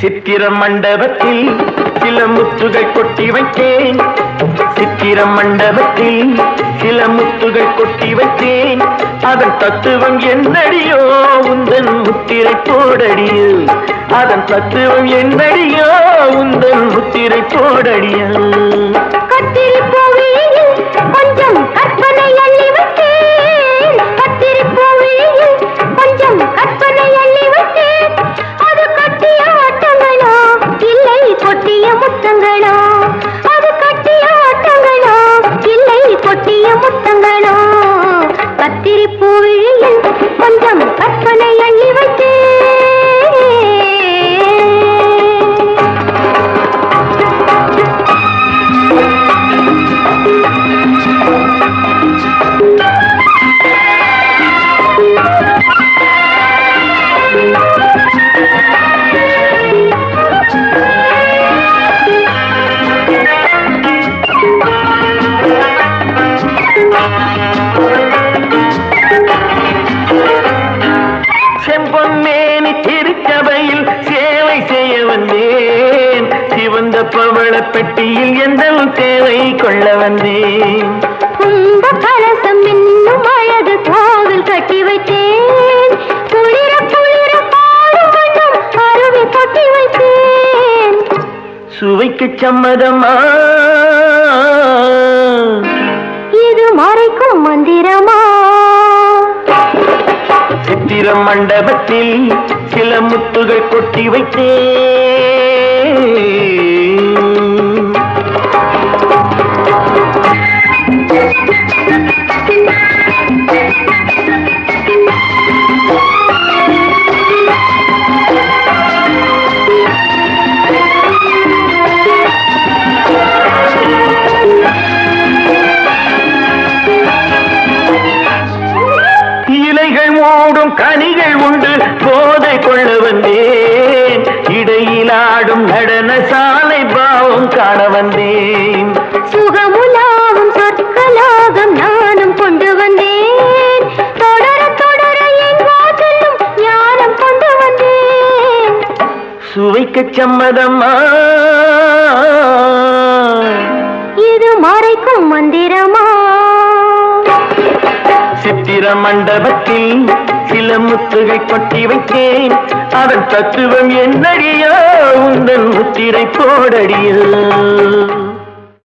சித்திர மண்டபத்தில் சில முத்துகள் கொட்டி வைத்தேன். சித்திர மண்டபத்தில் சில முத்துகள் கொட்டி வைத்தேன். அதன் தத்துவம் என்னடியோ உந்தன் முத்திரை போடடியோ. அதன் தத்துவம் என்னடியோ உந்தன் முத்திரை போடடியோ செம்பொன்னேனி திருச்சபையில் சேவை செய்ய வந்தேன். சிவந்த பவள பெட்டியில் எந்த சேவை கொள்ள வந்தேன். கும்ப கலசம் இன்னும் அழகு கோவில் கட்டி வைத்தேன். குளிர குளிர பாடும் அருவி கொட்டி வைத்தேன். சுவைக்கு சம்மதமா? இது மறைக்கும் மந்திரமா சித்திர மண்டபத்தில் சில முத்துகள் கொட்டி வைத்தேன். கனிகள் உண்டு போதை கொள்ள வந்தேன். இடையிலாடும் நடன சாலை பாவம் காண வந்தேன். சுகமுலாவும் சொற்கலாகம் நானும் கொண்டு வந்தேன். தொடர தொடர எங்கோ செல்லும் ஞானம் கொண்டு வந்தேன். சுவைக்கு சம்மதமா இது மறைக்கும் மந்திரமா? சித்திர மண்டபத்தில் சில முத்துகள் கொட்டி வைத்தேன். அதன் தத்துவம் என்னடியோ? உந்தன் முத்திரை போடடியோ